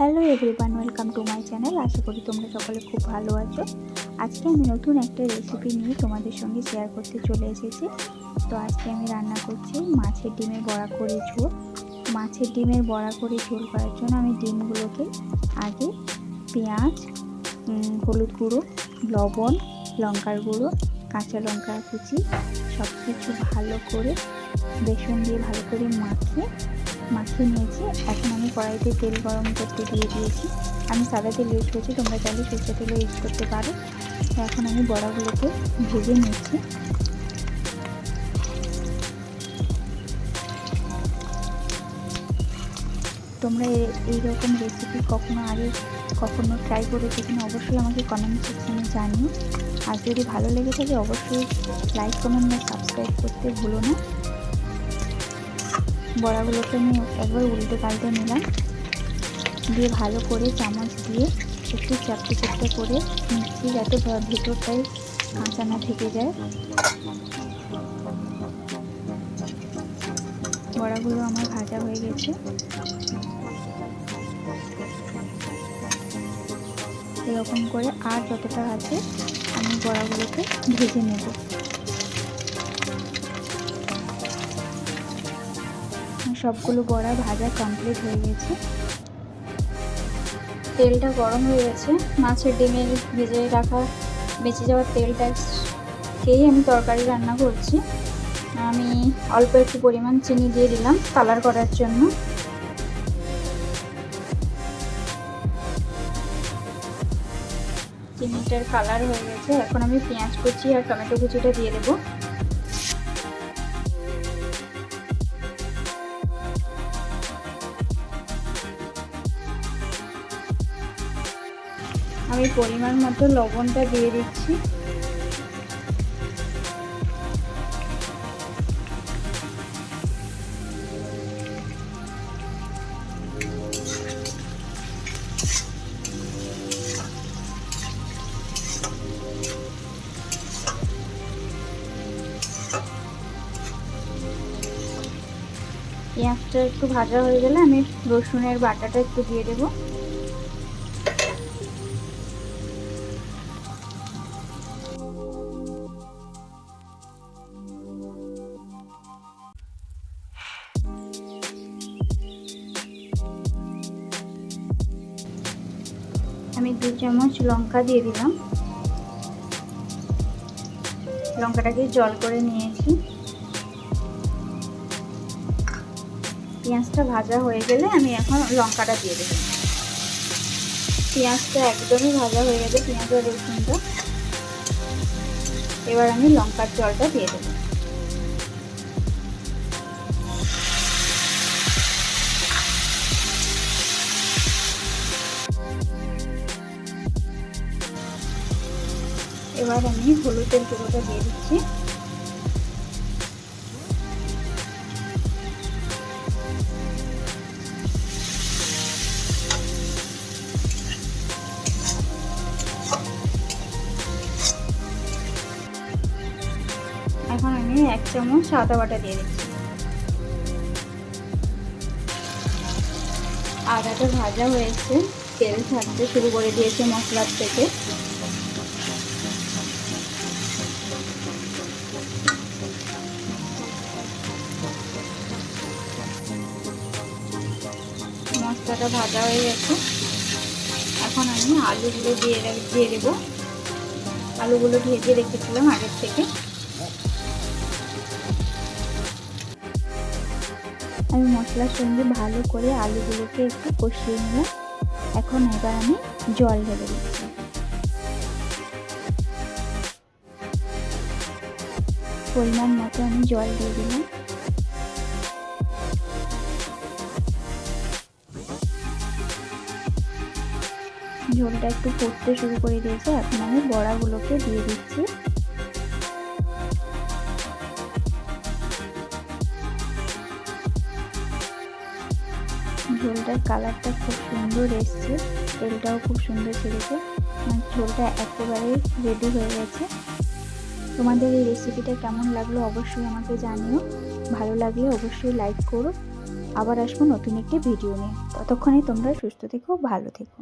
Hello everyone welcome to my channel আশা করি তোমরা সকলে খুব ভালো আছো। আজকে আমি নতুন একটা রেসিপি নিয়ে তোমাদের সঙ্গে শেয়ার করতে চলে এসেছি। তো আজকে আমি রান্না করছি মাছের ডিমের বড়া করে ঝোল। মাছের ডিমের বড়া করে ঝোল করার জন্য আমি ডিমগুলোকে আগে পেঁয়াজ হলুদ গুঁড়ো, লবণ, লঙ্কার গুঁড়ো, কাঁচা লঙ্কা কুচি সব কিছু ভালো করে বেসন দিয়ে ভালো করে মাখিয়ে মাখিয়ে নিয়েছি। এখন আমি কড়াইতে তেল গরম করতে দিয়ে দিয়েছি। আমি সাদা তেল ইউজ করছি, তোমরা চাইলে সরষে তেলও ইউজ করতে পারো। এখন আমি বড়াগুলোকে ভেজে নিচ্ছি। তোমরা এইরকম রেসিপি কখনো আগে কখনো ট্রাই করেছ কিনা অবশ্যই আমাকে কমেন্ট সেকশনে জানিও। আর যদি ভালো লেগে থাকে, অবশ্যই লাইক কমেন্ট বা সাবস্ক্রাইব করতে ভুলো না। বড়াগুলোকে আমি একবার উল্টে পাল্টে নিলাম। দিয়ে ভালো করে চামচ দিয়ে একটু চাপটে চাপটে করে নিচ্ছি যাতে ভ- ভেতরটায় কাঁচা না থেকে যায়। বড়াগুলো আমার ভাজা হয়ে গেছে। এরকম করে আর যতটা আছে আমি বড়াগুলোকে ভেজে নেব। সবগুলো বড়া ভাজা কমপ্লিট হয়ে গেছে। তেলটা গরম হয়ে গেছে। মাছের ডিমের ভেজে রাখা বেঁচে যাওয়ার তেলটা খেয়েই আমি তরকারি রান্না করছি। আমি অল্প একটু পরিমাণ চিনি দিয়ে দিলাম কালার করার জন্য। চিনিটার কালার হয়ে গেছে। এখন আমি পেঁয়াজ কুচি আর টমেটো কুচিটা দিয়ে দেবো। আমি পরিমাণ মতো লবণটা দিয়ে দিচ্ছি। পেঁয়াজটা একটু ভাজা হয়ে গেলে আমি রসুনের বাটাটা একটু দিয়ে দেবো। আমি দু চামচ লঙ্কা দিয়ে দিলাম। লঙ্কাটাকে জল করে নিয়েছি। পেঁয়াজটা ভাজা হয়ে গেলে আমি এখন লঙ্কাটা দিয়ে দেবো। পেঁয়াজটা একদমই ভাজা হয়ে গেছে পেঁয়াজ আর রসুনটা এবার আমি লঙ্কার জলটা দিয়ে দেবো। এবার আমি হলুদের গুঁড়োটা দিয়ে দিচ্ছি। এখন আমি এক চামচ সাদা বাটা দিয়ে দিচ্ছি। আদাটা ভাজা হয়েছে, তেল ছাড়তে শুরু করে দিয়েছে মশলার থেকে। মশলাটা ভাজা হয়ে গেছে। এখন আমি আলুগুলো দিয়ে দিয়ে দেবো। আলুগুলো ভেজে রেখেছিলাম আগের থেকে। আমি মশলার সঙ্গে ভালো করে আলুগুলোকে একটু কষিয়ে নিলাম এখন এবার আমি জল ঢেলে দিচ্ছি। পরিমাণ মতো আমি জল দিয়ে দিলাম। ঝোলটা একটু ফুটতে শুরু করে দিয়েছে। এখন আমি বড়াগুলোকে দিয়ে দিচ্ছি। ঝোলটার কালারটা খুব সুন্দর এসছে। তেলটাও খুব সুন্দর ছেড়েছে। আমার ঝোলটা একেবারে রেডি হয়ে গেছে। তোমাদের এই রেসিপিটা কেমন লাগল অবশ্যই আমাকে জানিও। ভালো লাগলে অবশ্যই লাইক করো। আবার আসব নতুন একটি ভিডিও নিয়ে। ততক্ষণে তোমরা সুস্থ থেকো, ভালো থেকো।